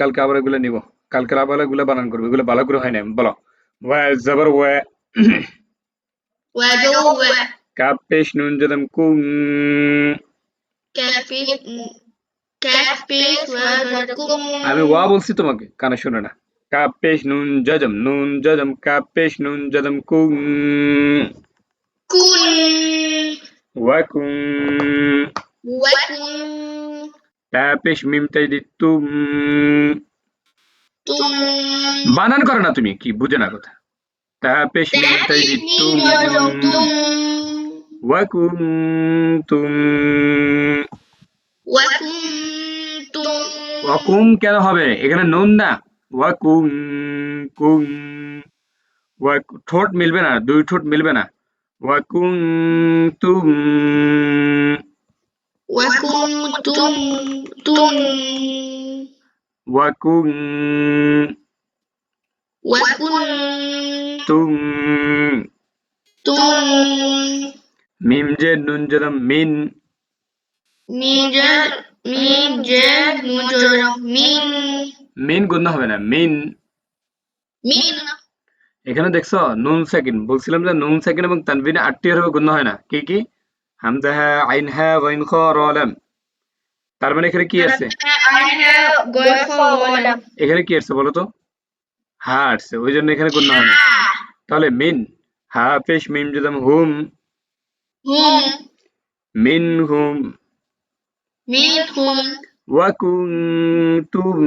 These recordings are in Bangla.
কালকে আবার এগুলো নিব কালকে আবার এগুলো বানান করবো এগুলো ভালো করে হয় না বলো ওয়া জবর ওয়া وجو কাপ পেশ নুন জদম কুম كافي كافي وجدكم আমি ওয়া বলছি তোমাকে কানে শুনে না কাপ পেশ নুন জজম নুন জজম কাপ পেশ নুন জদম কুম كن ওয়া কুম وكن তা পেশ মিম তু বানান করো না তুমি কি বুঝে না কথা। তা পেশ মিম তু ওয়াকুমতুম ওয়াকুমতুম ওয়াকুম কেন হবে? এখানে নুন না। ওয়াকুম কুম ওয়াক ঠোঁট মিলবে না দুই ঠোঁট মিলবে না। ওয়াকুম তুম وكنتم تم ওয়াকুম وكنتم তুম تم মিম জে নুন জরম মিন ميجر ميجر مجر من মিন গুণ হবে না মিন من এখানে দেখছো নুন সেকেন্ড বলছিলাম যে নুন সেকেন্ড এবং তানবিনে আটটি হবে গুণ হয় না কি কি হামজা হ্যাঁ আইন হ্যাঁ ওয়াইন খ র লাম তার মানে এখানে কি আছে أنا غير ولا এখানে কি আসছে বলো তো হা আসছে ওই জন্য এখানে গুণ হয় না তাহলে মিন হা পেশ মিম জদম হুম هم মিন হুম منهم ওয়াকুনতুম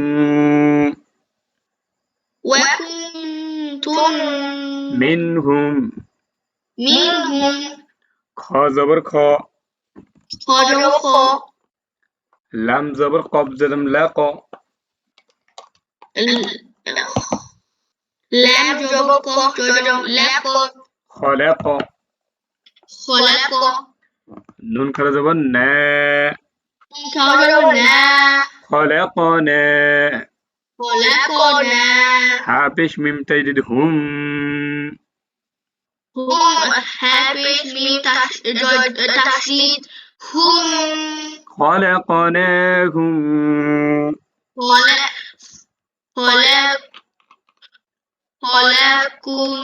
وكنتم মিনহুম منهم زبر zabir ka. Ka zabir ka. Lam zabir qab dedim laqa. لام جواب قا. جواب نون كره زبر نا كره خلقنا خلقنا ها هم. whom habits min tasnit hum خلقناهم خلق خلقناهم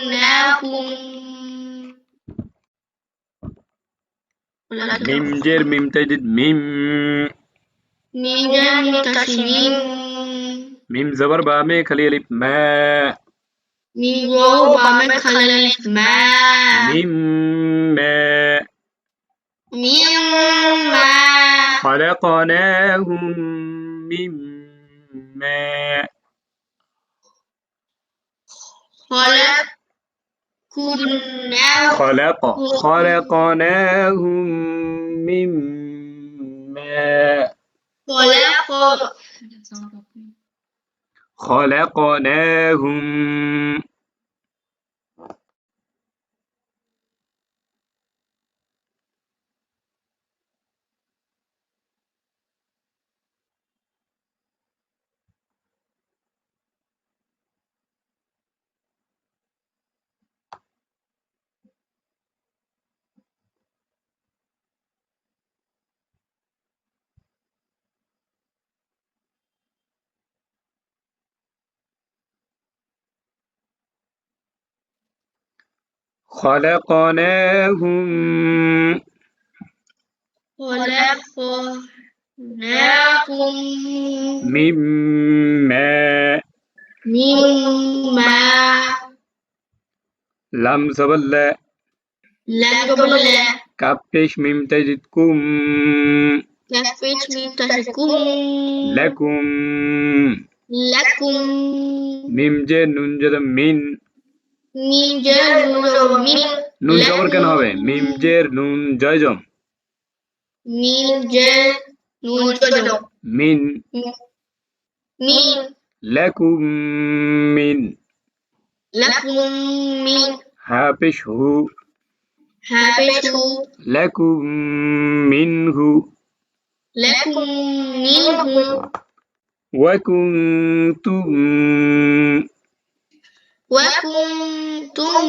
ميم جر ميم تجد ميم ميم جر ميم تجد ميم ميم زبر با مي خلي الف ما Migloba mekhalifma. مما مما خلقناهم مما خلق كنا خلق خلقناهم مما خلق خلقناهم خلقناهم. خلقناكم مما مما لم سبل لم زبل كفش ميم تجدكم. كفش ميم تجدكم. لكم. لكم. ميم جن جد من. নুন জবর কেন হবে? মিমজের নুন জয়জম মিন। মিন। লাকুম মিন। হাফিস হু। হাফিস হু। লাকুম মিনহু লাকুম মিনহু ওয়া কুনতুম وكنتم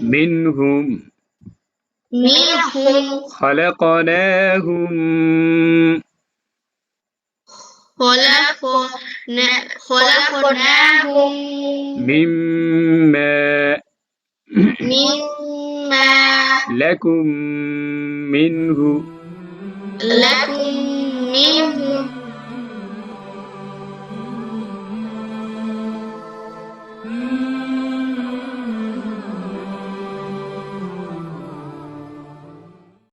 منهم منهم خلقناهم خلقنا خلقناهم مما مما لكم منه لكم منه